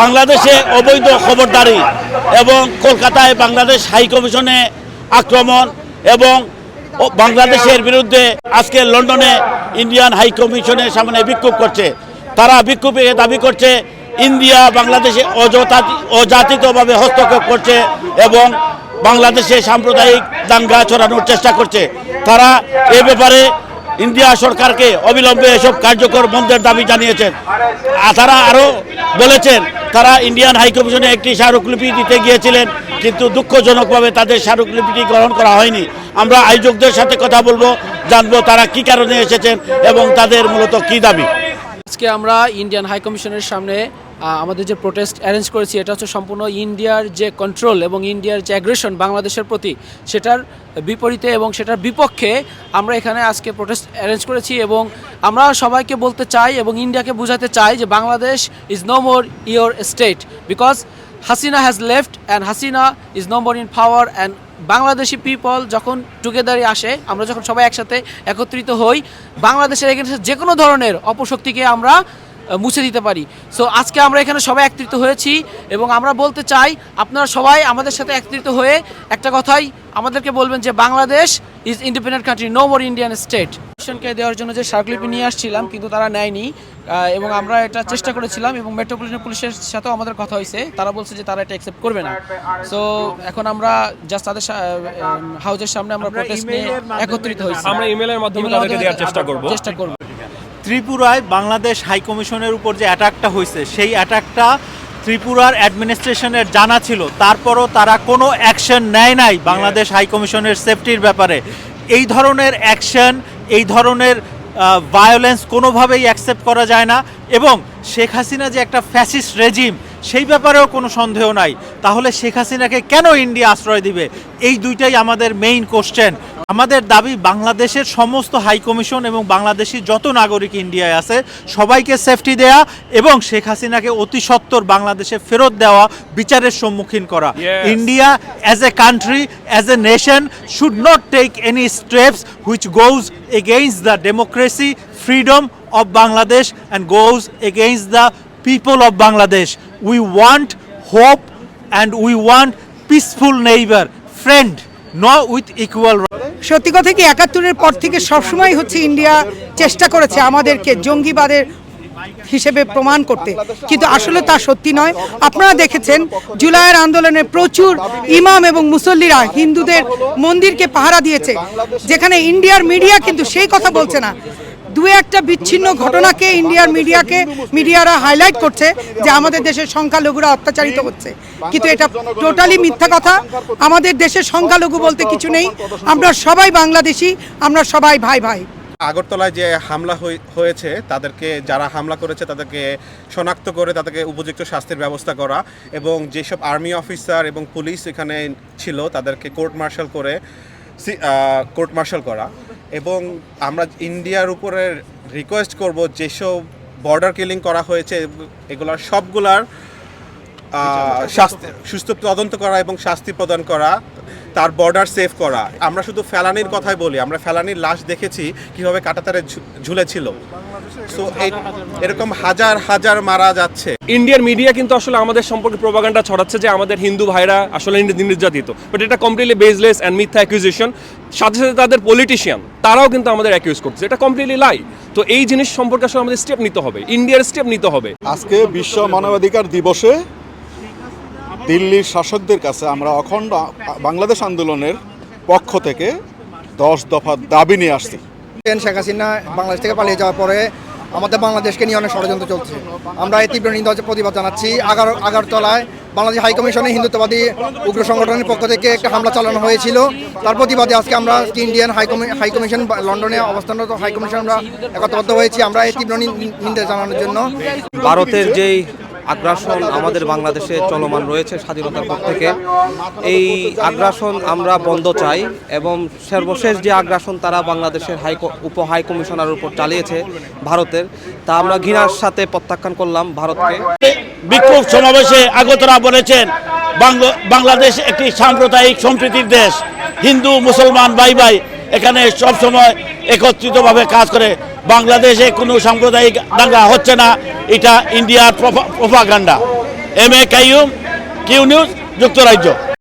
বাংলাদেশে অবৈধ খবরদারি এবং কলকাতায় বাংলাদেশ হাই কমিশনে আক্রমণ এবং বাংলাদেশের বিরুদ্ধে আজকে লন্ডনে ইন্ডিয়ান হাই কমিশনের সামনে বিক্ষোভ করছে। তারা বিক্ষোভে দাবি করছে, ইন্ডিয়া বাংলাদেশে অযাচিতভাবে হস্তক্ষেপ করছে এবং বাংলাদেশে সাম্প্রদায়িক দাঙ্গা ছড়ানোর চেষ্টা করছে। তারা এ ব্যাপারে ইন্ডিয়া সরকারকে অবিলম্বে এসব কার্যকর বন্ধের দাবি জানিয়েছেন। তারা আরও বলেছেন, তারা ইন্ডিয়ান হাইকমিশনে একটি স্মারকলিপি দিতে গিয়েছিলেন, কিন্তু দুঃখজনকভাবে তাদের স্মারকলিপিটি গ্রহণ করা হয়নি। আমরা আয়োজকদের সাথে কথা বলব, জানব তারা কি কারণে এসেছেন এবং তাদের মূলত কি দাবি। আজকে আমরা ইন্ডিয়ান হাইকমিশনের সামনে আমাদের যে প্রোটেস্ট অ্যারেঞ্জ করেছি, এটা হচ্ছে সম্পূর্ণ ইন্ডিয়ার যে কন্ট্রোল এবং ইন্ডিয়ার যে অ্যাগ্রেশন বাংলাদেশের প্রতি, সেটার বিপরীতে এবং সেটার বিপক্ষে আমরা এখানে আজকে প্রোটেস্ট অ্যারেঞ্জ করেছি এবং আমরা সবাইকে বলতে চাই এবং ইন্ডিয়াকে বোঝাতে চাই যে Bangladesh is no more your state because Hasina has left and Hasina is no more in power and Bangladeshi people যখন টুগেদারে আসে, আমরা যখন সবাই একসাথে একত্রিত হই, বাংলাদেশের এখানে যে কোনো ধরনের অপশক্তিকে আমরা মুছে দিতে পারি। সো আজকে আমরা এখানে সবাই একত্রিত হয়েছি এবং আমরা বলতে চাই আপনারা সবাই আমাদের সাথে একত্রিত হয়ে একটা কথাই আমাদেরকে বলবেন যে Bangladesh is independent country no more Indian state মিশনকে দেওয়ার জন্য যে স্মারকলিপি নিয়ে আসছিলাম কিন্তু তারা নেয়নি। এবং আমরা এটা চেষ্টা করেছিলাম এবং মেট্রোপলিটন পুলিশের সাথেও আমাদের কথা হয়েছে। তারা বলছে যে তারা এটা অ্যাকসেপ্ট করবে না। সো এখন আমরা জাস্ট তাদের হাউজের সামনে আমরা প্রোটেস্ট নিয়ে একত্রিত হয়েছি। আমরা ইমেলের মাধ্যমে তাদেরকে দেওয়ার চেষ্টা করব। চেষ্টা করব। ত্রিপুরায় বাংলাদেশ হাই কমিশনের উপর যে অ্যাটাকটা হয়েছে, সেই অ্যাটাকটা ত্রিপুরার অ্যাডমিনিস্ট্রেশনের জানা ছিল। তারপরও তারা কোনো অ্যাকশন নেয় নাই বাংলাদেশ হাই কমিশনের সেফটির ব্যাপারে। এই ধরনের অ্যাকশন, এই ধরনের ভায়োলেন্স কোনোভাবেই অ্যাকসেপ্ট করা যায় না এবং শেখ হাসিনা যে একটা ফ্যাসিস্ট রেজিম সেই ব্যাপারেও কোনো সন্দেহ নাই। তাহলে শেখ হাসিনাকে কেন ইন্ডিয়া আশ্রয় দিবে? এই দুইটাই আমাদের মেইন কোশ্চেন আমাদের দাবি বাংলাদেশের সমস্ত হাই কমিশন এবং বাংলাদেশি যত নাগরিক ইন্ডিয়ায় আছে সবাইকে সেফটি দেয়া এবং শেখ হাসিনাকে অতি সত্বর বাংলাদেশে ফেরত দেওয়া বিচারের সম্মুখীন করা। India as a country as a nation should not take any steps which goes against the democracy freedom of Bangladesh and goes against the people of Bangladesh we want hope and we want peaceful neighbour friend, not equal equal সত্যি কথা কি, একাত্তরের পর থেকে সবসময় হচ্ছে India চেষ্টা করেছে আমাদেরকে জঙ্গিবাদের হিসেবে প্রমাণ করতে। কিন্তু আসলে তা সত্যি নয়। আপনারা দেখেছেন, জুলাইয়ের আন্দোলনে প্রচুর ইমাম এবং মুসল্লিরা হিন্দুদের মন্দিরকে পাহারা দিয়েছে। যেখানে ইন্ডিয়ার মিডিয়া কিন্তু সেই কথা বলছে না। দু একটা বিচ্ছিন্ন ঘটনাকে ইন্ডিয়ার মিডিয়াকে, মিডিয়ারা হাইলাইট করছে যে আমাদের দেশের সংখ্যালঘুরা অত্যাচারিত হচ্ছে। কিন্তু এটা টোটালি মিথ্যা কথা। আমাদের দেশের সংখ্যালঘু বলতে কিছু নেই। আমরা সবাই বাংলাদেশি, আমরা সবাই ভাই ভাই। আগরতলায় যে হামলা হয়েছে, তাদেরকে যারা হামলা করেছে, তাদেরকে শনাক্ত করে তাদেরকে উপযুক্ত শাস্তির ব্যবস্থা করা এবং যেসব আর্মি অফিসার এবং পুলিশ এখানে ছিল, তাদেরকে কোর্ট মার্শাল করে কোর্ট মার্শাল করা। এবং আমরা ইন্ডিয়ার উপরে রিকোয়েস্ট করব যেসব বর্ডার কিলিং করা হয়েছে এগুলার সবগুলার শাস্তি সুস্থ তদন্ত করা এবং শাস্তি প্রদান করা। তার বর্ডার সেভ করা। আমরা শুধু ফেলানির কথাই বলি আমরা ফেলানির লাশ দেখেছি কীভাবে কাটাতারে ঝুলেছিল। সো এরকম হাজার হাজার মারা যাচ্ছে। ইন্ডিয়ার মিডিয়া কিন্তু আসলে আমাদের সম্পর্কে প্রোপাগান্ডা ছড়াচ্ছে যে আমাদের হিন্দু ভাইরা আসলে নির্যাতিত। বাট এটা কমপ্লিটলি বেসলেস অ্যান্ড মিথ্যা অ্যাকুইজিশন সাথে সাথে তাদের পলিটিশিয়ান তারাও কিন্তু আমাদের অ্যাকিউজ করছে। এটা কমপ্লিটলি লাই তো এই জিনিস সম্পর্কে আসলে আমাদের স্টেপ নিতে হবে। ইন্ডিয়ার স্টেপ নিতে হবে। আজকে বিশ্ব মানবাধিকার দিবসে দিল্লির শাসকদের কাছে আমরা অখণ্ড বাংলাদেশ আন্দোলনের পক্ষ থেকে দশ দফা দাবি নিয়ে আসছি। শেখ হাসিনা বাংলাদেশ থেকে পালিয়ে যাওয়ার পরে আমাদের বাংলাদেশকে নিয়ে অনেক ষড়যন্ত্র চলছে। আমরা এই তীব্র নিন্দা প্রতিবাদ জানাচ্ছি। আগার আগারতলায় বাংলাদেশ হাইকমিশনে হিন্দুত্ববাদী উগ্র সংগঠনের পক্ষ থেকে একটা হামলা চালানো হয়েছিল। তার প্রতিবাদে আজকে আমরা ইন্ডিয়ান হাইকমি হাইকমিশন বা লন্ডনে অবস্থানরত হাইকমিশন আমরা একত্রবদ্ধ হয়েছি। আমরা এই তীব্র নিন- নিন্দা জানানোর জন্য। ভারতের যেই আগ্রাসন আমাদের বাংলাদেশে চলমান রয়েছে স্বাধীনতার পর থেকে। এই আগ্রাসন আমরা বন্ধ চাই এবং সর্বশেষ যে আগ্রাসন তারা বাংলাদেশের হাই উপ হাই কমিশনার উপর চালিয়েছে ভারতের, তা আমরা ঘৃণার সাথে প্রত্যাখ্যান করলাম ভারতকে। বিক্ষোভ সমাবেশে আগতরা বলেছেন, বাংল- বাংলাদেশ একটি সাম্প্রদায়িক সম্প্রীতির দেশ। হিন্দু, মুসলমান, ভাই ভাই এখানে সবসময় একত্রিতভাবে কাজ করে। বাংলাদেশে কোনো সাম্প্রদায়িক দাঙ্গা হচ্ছে না। এটা ইন্ডিয়ার প্রপাগান্ডা এম এ কাইম কিউ নিউজ যুক্তরাজ্য।